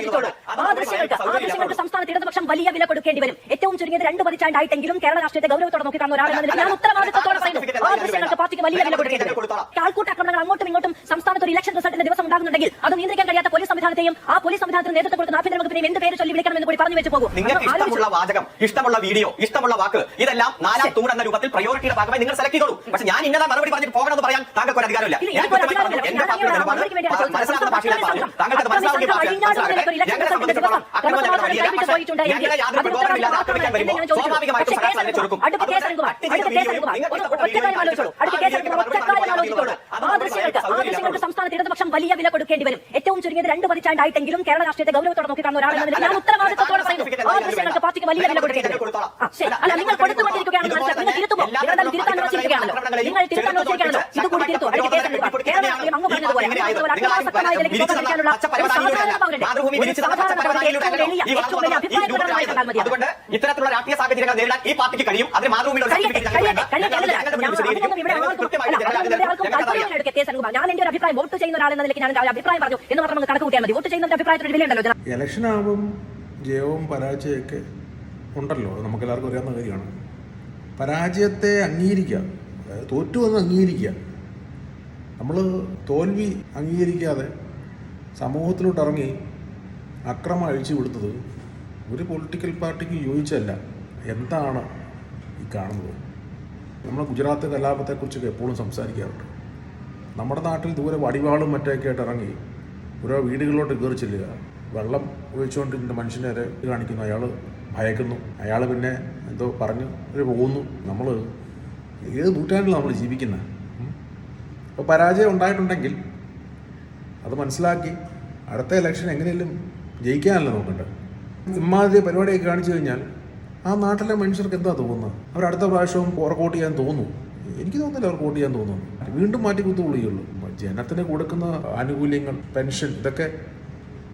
ആലോചിച്ചോളൂ ആ ദൃശ്യങ്ങൾക്ക് ആ ദൃശ്യങ്ങൾക്ക് സംസ്ഥാനത്ത് ഇടതുപക്ഷം വലിയ വില കൊടുക്കേണ്ടി വരും. ഏറ്റവും ചുരുങ്ങിയത് രണ്ട് പതിറ്റാണ്ടായിട്ടെങ്കിലും കേരള രാഷ്ട്രീയത്തെ ഗൗരവത്തോടെ നോക്കിക്കാണുന്ന ഒരാളെന്ന ഞാൻ ഉത്തരവാദിത്തത്തോടെ പറയുന്നു. ആ ദൃശ്യങ്ങൾക്ക് പാർട്ടിക്ക് വലിയ വില കൊടുക്കേണ്ടി വരും. ആൾക്കൂട്ട ആക്രമണങ്ങൾ അങ്ങോട്ടും ഇങ്ങോട്ടും സംസ്ഥാനത്ത് ഒരു ഇലക്ഷൻ റിസൾട്ടിന്റെ ദിവസം ഉണ്ടാകുന്നുണ്ടെങ്കിൽ അത് നിയന്ത്രിക്കാൻ കഴിയാത്ത പോലീസ് സംവിധാനത്തെയും ആ പോലീസ് സംവിധാനത്തിന് നേതൃത്വം കൊടുക്കുന്ന ആഭ്യന്തര വകുപ്പിനെയും എന്ത് പേര് ചൊല്ലി വിളിക്കണമെന്ന് കൂടി പറഞ്ഞു വെച്ച് പോകും. നിങ്ങൾക്ക് ഇഷ്ടമുള്ള വാചകം ഇഷ്ടമുള്ള വീഡിയോ ഇഷ്ടമുള്ള വാക്ക് ഇതെല്ലാം നാലാം തൂൺ എന്ന രൂപത്തിൽ പ്രയോറിറ്റിയുടെ ഭാഗമായി നിങ്ങൾ സെലക്ട് ചെയ്തോളൂ. പക്ഷെ ഞാൻ ഇന്നതാ മറുപടി പറഞ്ഞിട്ട് പോകണമെന്ന് പറയാൻ താങ്കൾക്ക് ഒരു അധികാരമില്ല താങ്കൾക്ക് അത് സംസ്ഥാനത്ത് ഇടതുപക്ഷം വലിയ വില കൊടുക്കേണ്ടി വരും. ഏറ്റവും ചുരുങ്ങിയത് രണ്ട് പതിറ്റാണ്ടായിട്ടെങ്കിലും കേരള രാഷ്ട്രീയത്തെ ഗൗരവത്തോടെ നോക്കിക്കാണുന്ന ഒരാളെന്ന ഞാൻ ഉത്തരവാദിത്തത്തോടെ പറയുന്നു. ആ ദൃശ്യങ്ങൾക്ക് പാർട്ടിക്ക് വലിയ വില കൊടുക്കേണ്ടി വരും. ശരി. അല്ല നിങ്ങൾ കൊടുത്തുകൊണ്ടിരിക്കുകയാണെന്ന് മനസ്സിലാക്കി. നിങ്ങൾ തിരുത്തുമോ നിങ്ങൾ തിരുത്താൻ വെച്ചിരിക്കുകയാണല്ലോ നിങ്ങൾ തിരുത്താൻ വെച്ചിരിക്കുകയാണല്ലോ ഇത് കൂടി അടുത്ത അതുകൊണ്ട് ഇത്തരത്തിലുള്ള രാഷ്ട്രീയ സാഹചര്യങ്ങൾ നേരിടാൻ ഈ പാർട്ടിക്ക് കഴിയും. അതിന് മാതൃഭൂമിയുടെ വോട്ട് ചെയ്യുന്ന ഒരാളെന്ന നിലയ്ക്ക് ഞാൻ അഭിപ്രായം പറഞ്ഞു എന്ന് മാത്രം നമുക്ക് കണക്ക് കൂട്ടിയാൽ മതി. വോട്ട് അഭിപ്രായത്തിന് വിലയുണ്ടല്ലോ ഇലക്ഷൻ ആവും ജയവും പരാജയമൊക്കെ ഉണ്ടല്ലോ. അത് നമുക്കെല്ലാവർക്കും അറിയാവുന്ന കാര്യമാണ്. പരാജയത്തെ അംഗീകരിക്കുക. അതായത് തോറ്റു എന്ന് അംഗീകരിക്കുക. നമ്മൾ തോൽവി അംഗീകരിക്കാതെ സമൂഹത്തിലോട്ട് ഇറങ്ങി അക്രമം അഴിച്ചു വിടുന്നത് ഒരു പൊളിറ്റിക്കൽ പാർട്ടിക്ക് യോജിച്ചല്ല എന്താണ് ഈ കാണുന്നത്? നമ്മൾ ഗുജറാത്ത് കലാപത്തെക്കുറിച്ചൊക്കെ എപ്പോഴും സംസാരിക്കാറുണ്ട്. നമ്മുടെ നാട്ടിൽ ദൂരെ വടിവാളും മറ്റൊക്കെ ആയിട്ട് ഇറങ്ങി ഓരോ വീടുകളിലോട്ട് കയറി ചെല്ലുക. വെള്ളം ഒഴിച്ചുകൊണ്ടിരുന്ന മനുഷ്യനെ കാണിക്കുന്നു. അയാൾ ഭയക്കുന്നു. അയാൾ പിന്നെ എന്തോ പറഞ്ഞു അവർ പോകുന്നു. നമ്മൾ ഏത് നൂറ്റാണ്ടിലാണ് നമ്മൾ ജീവിക്കുന്നത്? അപ്പോൾ പരാജയം ഉണ്ടായിട്ടുണ്ടെങ്കിൽ അത് മനസ്സിലാക്കി അടുത്ത ഇലക്ഷൻ എങ്ങനെയെങ്കിലും ജയിക്കാനല്ല നോക്കേണ്ടത് ഇമ്മാതിരി പരിപാടിയൊക്കെ കാണിച്ചു കഴിഞ്ഞാൽ ആ നാട്ടിലെ മനുഷ്യർക്ക് എന്താ തോന്നുന്നത്? അവർ അടുത്ത പ്രാവശ്യവും വോട്ട് ചെയ്യാൻ തോന്നുന്നു. എനിക്ക് തോന്നുന്നില്ല അവർക്ക് വോട്ട് ചെയ്യാൻ തോന്നുന്നു. വീണ്ടും മാറ്റി കുത്തുകൊള്ളുകയുള്ളൂ ജനത്തിന് കൊടുക്കുന്ന ആനുകൂല്യങ്ങൾ പെൻഷൻ ഇതൊക്കെ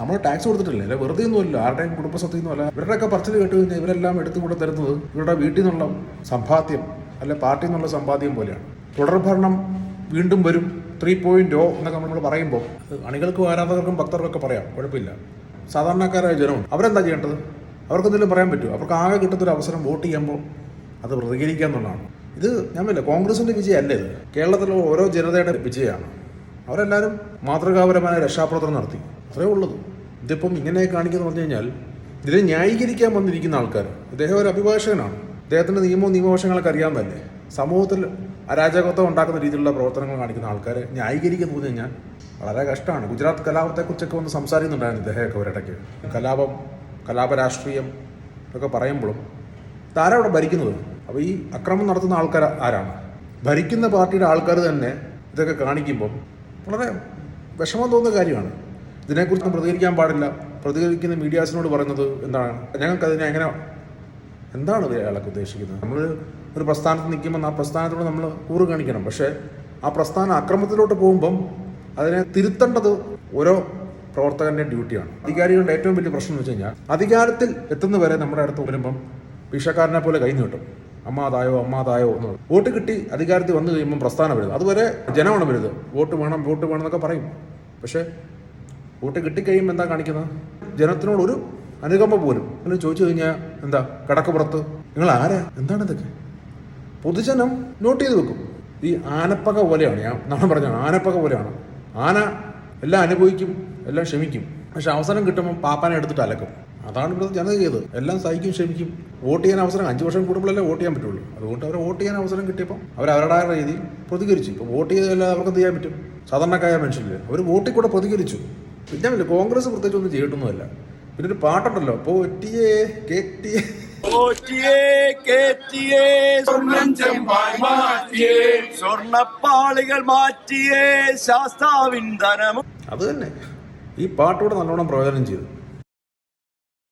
നമ്മൾ ടാക്സ് കൊടുത്തിട്ടില്ല? അല്ല വെറുതെ ഒന്നുമില്ല ആരുടെയും കുടുംബസ്വത്തിൽ നിന്നും അല്ല ഇവരുടെയൊക്കെ പറച്ചിൽ കേട്ട് കഴിഞ്ഞാൽ ഇവരെല്ലാം എടുത്തു കൂടെ തരുന്നത് ഇവരുടെ വീട്ടിൽ നിന്നുള്ള സമ്പാദ്യം അല്ലെ പാർട്ടിയിൽ നിന്നുള്ള സമ്പാദ്യം പോലെയാണ്. തുടർഭരണം വീണ്ടും വരും. ത്രീ പോയിന്റ് ഓ എന്നൊക്കെ നമ്മൾ പറയുമ്പോൾ അണികൾക്കും ആരാധകർക്കും ഭക്തർക്കൊക്കെ പറയാം. കുഴപ്പമില്ല. സാധാരണക്കാരായ ജനമുണ്ട് അവരെന്താ ചെയ്യേണ്ടത്? അവർക്കെന്തെങ്കിലും പറയാൻ പറ്റുമോ? അവർക്ക് ആകെ കിട്ടുന്നൊരു അവസരം വോട്ട് ചെയ്യുമ്പോൾ അത് പ്രതികരിക്കുക എന്നുള്ളതാണ്. ഇത് ഞാൻ പറയില്ല കോൺഗ്രസിന്റെ വിജയമല്ല ഇത്. കേരളത്തിലെ ഓരോ ജനതയുടെ വിജയമാണ്. അവരെല്ലാവരും മാതൃകാപരമായ രക്ഷാപ്രവർത്തനം നടത്തി. അത്രേ ഉള്ളത് ഇതിപ്പം ഇങ്ങനെ കാണിക്കുന്ന പറഞ്ഞു കഴിഞ്ഞാൽ ഇതിനെ ന്യായീകരിക്കാൻ വന്നിരിക്കുന്ന ആൾക്കാർ ഇദ്ദേഹം ഒരു അഭിഭാഷകനാണ്. അദ്ദേഹത്തിന്റെ നിയമവും നിയമവശങ്ങളൊക്കെ അറിയാൻ അറിയാമെന്നല്ലേ സമൂഹത്തിൽ അരാജകത്വം ഉണ്ടാക്കുന്ന രീതിയിലുള്ള പ്രവർത്തനങ്ങൾ കാണിക്കുന്ന ആൾക്കാരെ ന്യായീകരിക്കുന്നു തോന്നി കഴിഞ്ഞാൽ വളരെ കഷ്ടമാണ്. ഗുജറാത്ത് കലാപത്തെക്കുറിച്ചൊക്കെ ഒന്ന് സംസാരിക്കുന്നുണ്ടായിരുന്നു ഇദ്ദേഹമൊക്കെ ഒരിടയ്ക്ക്. കലാപം കലാപരാഷ്ട്രീയം ഒക്കെ പറയുമ്പോഴും ഇതാരാ അവിടെ ഭരിക്കുന്നത്? അപ്പോൾ ഈ അക്രമം നടത്തുന്ന ആൾക്കാർ ആരാണ്? ഭരിക്കുന്ന പാർട്ടിയുടെ ആൾക്കാർ തന്നെ ഇതൊക്കെ കാണിക്കുമ്പം വളരെ വിഷമം തോന്നുന്ന കാര്യമാണ്. ഇതിനെക്കുറിച്ച് പ്രതികരിക്കാൻ പാടില്ല. പ്രതികരിക്കുന്ന മീഡിയാസിനോട് പറയുന്നത് എന്താണ്? ഞങ്ങൾക്കതിനെ എങ്ങനെ എന്താണ് അയാളൊക്കെ ഉദ്ദേശിക്കുന്നത്? നമ്മൾ ഒരു പ്രസ്ഥാനത്ത് നിൽക്കുമ്പോൾ ആ പ്രസ്ഥാനത്തോട് നമ്മൾ കൂറ് കാണിക്കണം. പക്ഷേ ആ പ്രസ്ഥാനം അക്രമത്തിലോട്ട് പോകുമ്പം അതിനെ തിരുത്തേണ്ടത് ഓരോ പ്രവർത്തകന്റെ ഡ്യൂട്ടിയാണ്. അധികാരികളുടെ ഏറ്റവും വലിയ പ്രശ്നം എന്ന് വെച്ച് കഴിഞ്ഞാൽ അധികാരത്തിൽ എത്തുന്നവരെ നമ്മുടെ അടുത്ത് വരുമ്പം ഭിക്ഷക്കാരനെ പോലെ കൈ നീട്ടും. അമ്മാതായോ അമ്മാതായോ എന്ന് പറയും. വോട്ട് കിട്ടി അധികാരത്തിൽ വന്നു കഴിയുമ്പം പ്രസ്ഥാനം വരുന്നത്. അതുവരെ ജനമാണ് വരുന്നത്. വോട്ട് വേണം വോട്ട് വേണം എന്നൊക്കെ പറയും. പക്ഷേ വോട്ട് കിട്ടിക്കഴിയുമ്പോൾ എന്താ കാണിക്കുന്നത്? ജനത്തിനോട് ഒരു അനുകമ്പ പോലും. എന്നെ ചോദിച്ചു കഴിഞ്ഞാൽ എന്താ? കടക്കപ്പുറത്ത്. നിങ്ങൾ ആരാ? എന്താണ് ഇതൊക്കെ പൊതുജനം നോട്ട് ചെയ്ത് വെക്കും. ഈ ആനപ്പക പോലെയാണ്. ഞാൻ നമ്മൾ പറഞ്ഞ ആനപ്പക പോലെയാണ്. ആന എല്ലാം അനുഭവിക്കും എല്ലാം ക്ഷമിക്കും. പക്ഷെ അവസരം കിട്ടുമ്പോൾ പാപ്പാനെ എടുത്തിട്ട് അലക്കും. അതാണ് ഇവിടുത്തെ ജനത ചെയ്തത്. എല്ലാം സഹിക്കും ക്ഷമിക്കും. വോട്ട് ചെയ്യാൻ അവസരം അഞ്ച് വർഷം കൂടുമ്പോഴല്ലേ വോട്ട് ചെയ്യാൻ പറ്റുള്ളൂ. അതുകൊണ്ട് അവർ വോട്ട് ചെയ്യാൻ അവസരം കിട്ടിയപ്പോൾ അവർ അവരുടെ രീതിയിൽ പ്രതികരിച്ചു. ഇപ്പോൾ വോട്ട് ചെയ്തതല്ലാതെ അവർക്ക് ചെയ്യാൻ പറ്റും? സാധാരണക്കായ മനുഷ്യരില്ലേ? അവർ വോട്ടിൽ കൂടെ പ്രതികരിച്ചു. പിന്നെ കോൺഗ്രസ് പ്രത്യേകിച്ച് ഒന്നും ചെയ്തിട്ടൊന്നുമല്ല. പിന്നെ ഒരു പാട്ടുണ്ടല്ലോ പോറ്റിയേ കേറ്റിയേ പോറ്റിയേ കേറ്റിയേ സ്വർണം ചെമ്പായി മാറ്റിയേ സ്വർണപ്പാളികൾ മാറ്റിയേ ശാസ്താവിൻ ധനം അത് തന്നെ. ഈ പാട്ടോടെ നല്ലോണം പ്രയോജനം ചെയ്തു.